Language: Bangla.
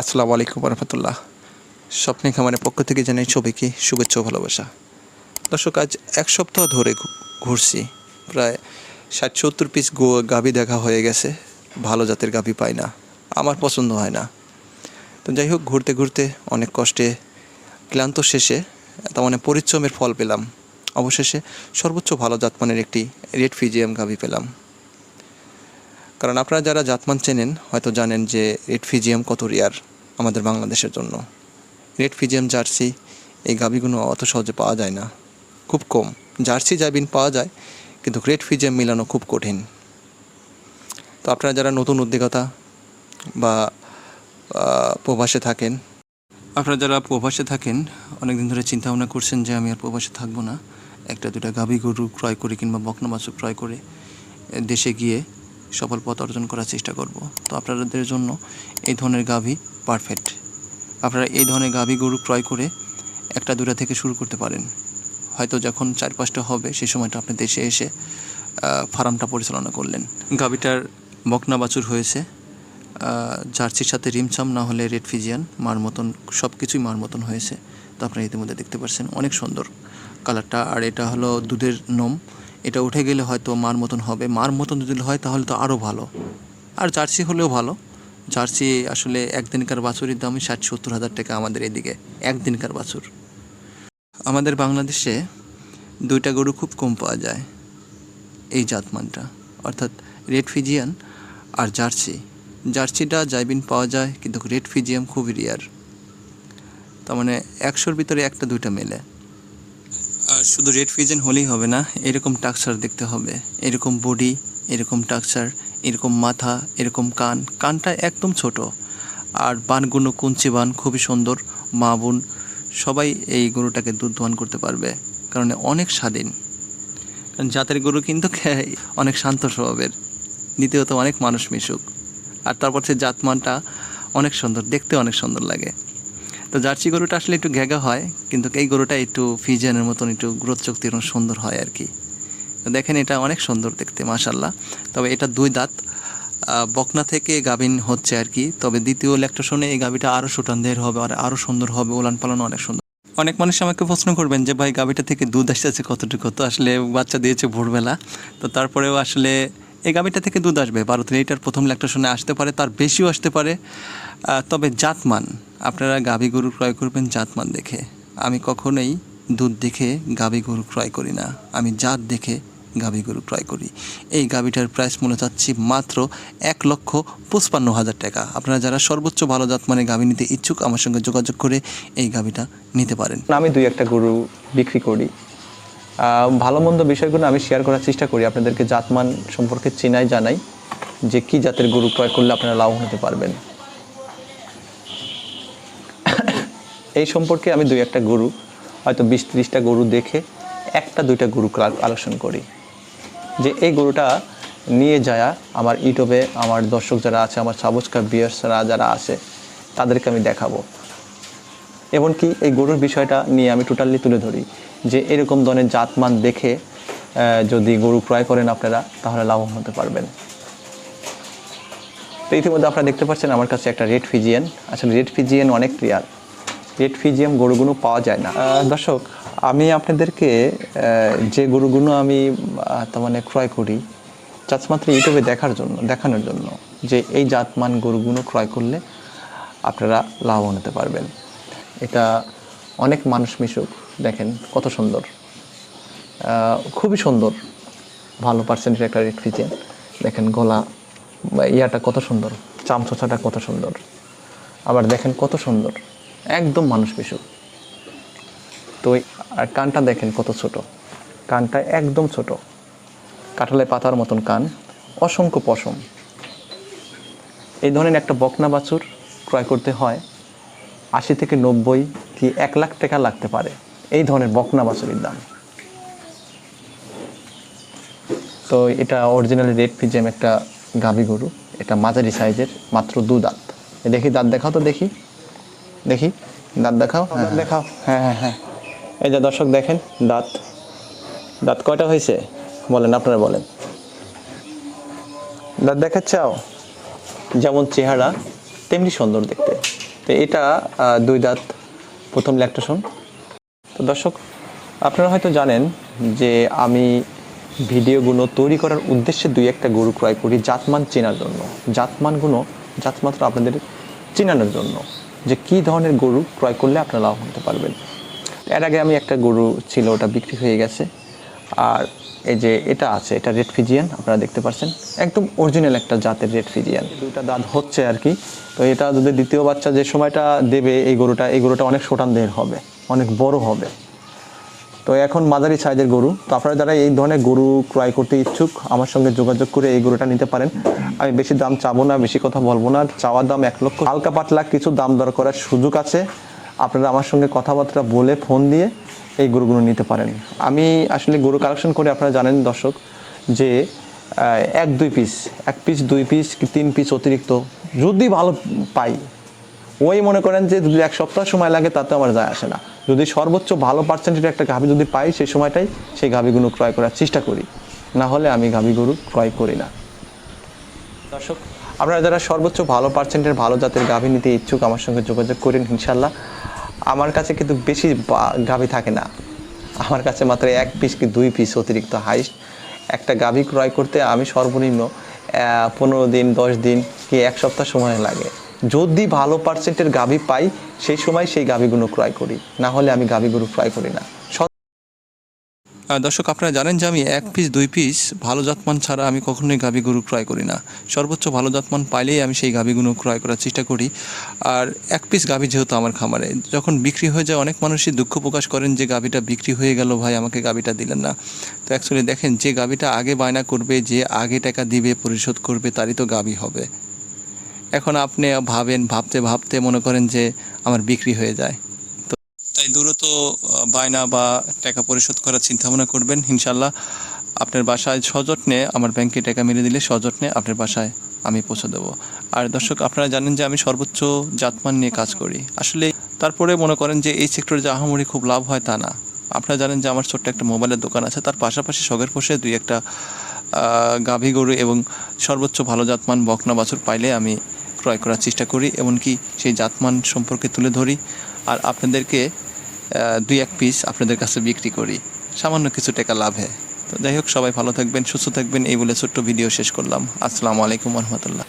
আসসালামু আলাইকুম রহমতুল্লাহ স্বপ্নে খামারের পক্ষ থেকে জানাই সবাইকে শুভেচ্ছা ভালোবাসা। দর্শক, আজ এক সপ্তাহ ধরে ঘুরছি। প্রায় ষাট সত্তর পিস গো, গাভি দেখা হয়ে গেছে। ভালো জাতের গাভি পাই না। আমার পছন্দ হয় না। তো যাই হোক, ঘুরতে ঘুরতে অনেক কষ্টে, ক্লান্ত শেষে তার মানে পরিশ্রমের ফল পেলাম। অবশেষে সর্বোচ্চ ভালো জাতমানের একটি রেড ফিজিয়াম গাভি পেলাম। কারণ আপনারা যারা জাতমান চেনেন হয়তো জানেন যে রেড ফিজিয়াম কত রেয়ার আমাদের বাংলাদেশের জন্য। রেড ফিজিয়াম জার্সি, এই গাভিগুলো অত সহজে পাওয়া যায় না। খুব কম। জার্সি, জাবিন পাওয়া যায়, কিন্তু রেড ফিজিয়াম মিলানো খুব কঠিন। তো আপনারা যারা নতুন উদ্যোগতা বা প্রবাসে থাকেন, আপনারা যারা প্রবাসে থাকেন, অনেকদিন ধরে চিন্তা ভাবনা করছেন যে আমি আর প্রবাসে থাকব না। একটা দুটা গাভী গরু ক্রয় করে কিংবা বকনা মাছ ক্রয় করে, দেশে গিয়ে সফল পথ অর্জন করার চেষ্টা করব। তো আপনাদের জন্য এই ধরনের গাভী পারফেক্ট আপনারা এই ধরনের গাভী গরু ক্রয় করে একটা, দুটা থেকে শুরু করতে পারেন। হয়তো যখন চার পাঁচটা হবে সেই সময়টা আপনি দেশে এসে ফার্মটা পরিচালনা করলেন। গাভীটার বকনা বাছুর হয়েছে জার্সির সাথে রিমছাম, না হলে রেড ফিজিয়ান, মার মতন সব কিছুই মার মতন হয়েছে। তো আপনারা ইতিমধ্যে দেখতে পাচ্ছেন অনেক সুন্দর। কালারটা, আর এটা হলো দুধের নোম। এটা উঠে গেলে হয়তো মার মতন হবে। মার মতন যদি হয় তাহলে তো আরও ভালো। আর জার্সি হলেও ভালো। জার্সি আসলে একদিনকার বাছুরের দামই ষাট সত্তর হাজার টাকা আমাদের এদিকে, একদিনকার বাছুর। আমাদের বাংলাদেশে দুইটা গরু খুব কম পাওয়া যায়, এই জাতমানটা। অর্থাৎ রেড ফিজিয়ান আর জার্সি। জার্সিটা জাইবিন পাওয়া যায়, কিন্তু রেড ফিজিয়াম খুবই রেয়ার তার মানে একশোর ভিতরে একটা দুইটা মেলে। শুধু রেড ফিজিয়ান হলেই হবে না, এরকম টাকচার দেখতে হবে। এরকম বডি এরকম টাকচার এরকম মাথা, এরকম কান। কানটা একদম ছোট। আর বানগুলো কুঞ্চি বান, খুবই সুন্দর। মা, বোন সবাই এই গরুটাকে দুধ দোয়ান করতে পারবে, কারণ অনেক স্বাধীন। কারণ জাতের গরু কিন্তু অনেক শান্ত স্বভাবের। দ্বিতীয়ত অনেক মানুষ মিশুক। আর তারপর সে জাতমানটা অনেক সুন্দর, দেখতে অনেক সুন্দর লাগে। তো জার্সি গরুটা আসলে একটু ঘেগা হয়, কিন্তু এই গরুটা একটু ফিজিয়ানের মতন একটু গ্রোথ শক্তি এরকম সুন্দর হয় আর কি। দেখেন এটা অনেক সুন্দর দেখতে মাশাল্লাহ তবে এটা দুই দাঁত বকনা থেকে গাভিন হচ্ছে আর কি। তবে দ্বিতীয় ল্যাকটেশনে এই গাভিটা আরও সুটানদের হবে আর আরও সুন্দর হবে ওলান পালন অনেক সুন্দর। অনেক মানুষ আমাকে প্রশ্ন করবেন যে, ভাই, গাভিটা থেকে দুধ আসতেছে কতটুকু? তো আসলে বাচ্চা দিয়েছে ভোরবেলা। তো তারপরেও আসলে এই গাভিটা থেকে দুধ আসবে। বারো লিটার প্রথম ল্যাকটেশনে আসতে পারে, তার বেশিও আসতে পারে। তবে জাতমান, আপনারা গাভী গরু ক্রয় করবেন জাতমান দেখে। আমি কখনোই দুধ দেখে গাভী গরু ক্রয় করি না। আমি জাত দেখে গাভী গরু ক্রয় করি। এই গাভীটার প্রাইস মূল্য চাচ্ছি মাত্র এক লক্ষ পঁচপান্ন হাজার টাকা। আপনারা যারা সর্বোচ্চ ভালো জাত মানে গাভী নিতে ইচ্ছুক, আমার সঙ্গে যোগাযোগ করে এই গাভীটা নিতে পারেন। আমি দুই একটা গরু বিক্রি করি। ভালো মন্দ বিষয়গুলো আমি শেয়ার করার চেষ্টা করি। আপনাদেরকে জাতমান সম্পর্কে চেনাই, জানাই যে কি জাতের গরু ক্রয় করলে আপনারা লাভ হতে পারবেন। এই সম্পর্কে আমি দুই একটা গরু, হয়তো বিশ ত্রিশটা গরু দেখে একটা, দুইটা গরু আলোচনা করি। যে এই গরুটা নিয়ে যায় আমার ইউটিউবে আমার দর্শক যারা আছে, আমার সাবস্ক্রাইব বিয়ার্সরা যারা আছে, তাদেরকে আমি দেখাবো। এমনকি এই গরুর বিষয়টা নিয়ে আমি টোটালি তুলে ধরি যে এরকম ধরনের জাতমান দেখে যদি গরু ক্রয় করেন আপনারা, তাহলে লাভবান হতে পারবেন। তো ইতিমধ্যে আপনারা দেখতে পাচ্ছেন আমার কাছে একটা রেড ফিজিয়ান আসলে রেড ফিজিয়ান অনেক রিয়ার রেড ফিজিয়াম গরুগুলো পাওয়া যায় না। দর্শক, আমি আপনাদেরকে যে গরুগুলো আমি তার মানে ক্রয় করি জাস্ট মাত্র ইউটিউবে দেখার জন্য, দেখানোর জন্য, যে এই জাতমান গরুগুলো ক্রয় করলে আপনারা লাভবান হতে পারবেন। এটা অনেক মানুষ মিশুক, দেখেন কত সুন্দর। খুবই সুন্দর। ভালো পার্সেন্টের একটা রেড ফিজিয়ান দেখেন গলা ইয়াটা কত সুন্দর, চামচোচাটা কত সুন্দর। আবার দেখেন কত সুন্দর, একদম মানুষ মিশুক। তো আর কানটা দেখেন কত ছোট। কানটা একদম ছোট। কাঁঠালের পাতার মতন কান, অসংখ্য পশম। এই ধরনের একটা বকনা বাছুর ক্রয় করতে হয় আশি থেকে নব্বই কি এক লাখ টাকা লাগতে পারে। এই ধরনের বকনা বাছুরির দাম। তো এটা অরিজিনালি রেড ফিজেম একটা গাভী গরু। এটা মাঝারি সাইজের মাত্র দু দাঁত। দেখি দাঁত দেখাও তো দেখি। দেখি দাঁত দেখাও। হ্যাঁ দেখাও। হ্যাঁ হ্যাঁ হ্যাঁ। এই যে দর্শক দেখেন দাঁত। দাঁত কয়টা হয়েছে? বলেন আপনারা বলেন। দাঁত দেখাচ্ছাও? যেমন চেহারা তেমনি সুন্দর দেখতে। তো এটা দুই দাঁত প্রথম ল্যাকটেশন তো দর্শক, আপনারা হয়তো জানেন যে আমি ভিডিওগুলো তৈরি করার উদ্দেশ্যে দুই একটা গরু ক্রয় করি জাতমান চেনার জন্য। জাতমানগুলো জাতমাত্র আপনাদের চেনানোর জন্য যে কী ধরনের গরু ক্রয় করলে আপনারা লাভ হতে পারবেন। এর আগে আমি একটা গরু ছিল, ওটা বিক্রি হয়ে গেছে। আর এই যে এটা আছে, এটা রেড ফিজিয়ান আপনারা দেখতে পাচ্ছেন একদম অরিজিনাল একটা জাতের রেড ফিজিয়ান দুইটা দাঁত হচ্ছে আর কি। তো এটা যদি দ্বিতীয় বাচ্চা যে সময়টা দেবে এই গরুটা এই গরুটা অনেক শোটান দেহের হবে, অনেক বড় হবে। তো এখন মাঝারি সাইজের গরু। তো আপনারা যারা এই ধরনের গরু ক্রয় করতে ইচ্ছুক, আমার সঙ্গে যোগাযোগ করে এই গরুটা নিতে পারেন। আমি বেশি দাম চাবো না, বেশি কথা বলব না। চাওয়ার দাম এক লক্ষ। হালকা পাতলা কিছু দাম দর করার সুযোগ আছে। আপনারা আমার সঙ্গে কথাবার্তা বলে ফোন দিয়ে এই গরুগুলো নিতে পারেন। আমি আসলে গরু কালেকশন করে আপনারা জানেন দর্শক যে এক দুই পিস এক পিস দুই পিস কি তিন পিস অতিরিক্ত যদি ভালো পাই, ওই মনে করেন যে যদি এক সপ্তাহ সময় লাগে তাতে আমার যায় আসে না। যদি সর্বোচ্চ ভালো পার্সেন্টের একটা গাভী যদি পাই সেই সময়টাই সেই গাভীগুলো ক্রয় করার চেষ্টা করি। না হলে আমি গাভী গরু ক্রয় করি না। দর্শক আপনারা যারা সর্বোচ্চ ভালো পার্সেন্টের ভালো জাতের গাভী নিতে ইচ্ছুক আমার সঙ্গে যোগাযোগ করেন ইনশাল্লাহ আমার কাছে কিন্তু বেশি গাভী থাকে না। আমার কাছে মাত্র এক পিস কি দুই পিস অতিরিক্ত হাইস্ট একটা গাভী ক্রয় করতে আমি সর্বনিম্ন পনেরো দিন, দশ দিন কি এক সপ্তাহ সময় লাগে। যদি ভালো পার্সেন্টের গাভী পাই, সেই সময় সেই গাভীগুলো ক্রয় করি। না হলে আমি গাভীগুলো ক্রয় করি না। দর্শক, আপনারা জানেন যে আমি এক পিস দুই পিস ভালো জাতমান ছাড়া আমি কখনোই গাভী গরু ক্রয় করি না। সর্বোচ্চ ভালো জাতমান পাইলেই আমি সেই গাভীগুলো ক্রয় করার চেষ্টা করি। আর এক পিস গাভী যেহেতু আমার খামারে, যখন বিক্রি হয়ে যায় অনেক মানুষই দুঃখ প্রকাশ করেন যে গাভীটা বিক্রি হয়ে গেল, ভাই আমাকে গাভীটা দিলেন না। তো অ্যাকচুয়ালি দেখেন, যে গাভীটা আগে বায়না করবে, যে আগে টাকা দিবে, পরিশোধ করবে, তারই তো গাভী হবে। এখন আপনি ভাবেন, ভাবতে ভাবতে মনে করেন যে আমার বিক্রি হয়ে যায়। আহ, বায়না বা টাকা পরিশোধ করার চিন্তা ভাবনা করবেন ইনশাল্লাহ আপনার বাসায় সযত্নে আমার ব্যাংকে টাকা মেরে দিলে সযত্নে আপনার বাসায় আমি পৌঁছে দেবো। আর দর্শক আপনারা জানেন যে আমি সর্বোচ্চ জাতমান নিয়ে কাজ করি। আসলে তারপরে মনে করেন যে এই সেক্টরে যে আহামরি খুব লাভ হয় তা না। আপনারা জানেন যে আমার ছোট্ট একটা মোবাইলের দোকান আছে তার পাশাপাশি শখের বসে দুই একটা গাভী গরু এবং সর্বোচ্চ ভালো জাতমান বকনা বাছুর পাইলে আমি ক্রয় করার চেষ্টা করি। এমনকি সেই জাতমান সম্পর্কে তুলে ধরি। আর আপনাদেরকে দুই এক পিস আপনাদের কাছে বিক্রি করি। সামান্য কিছু টাকা লাভে। তো যাই হোক, সবাই ভালো থাকবেন, সুস্থ থাকবেন, এই বলে ছোট্ট ভিডিও শেষ করলাম। আসসালামু আলাইকুম রহমতুল্লাহ।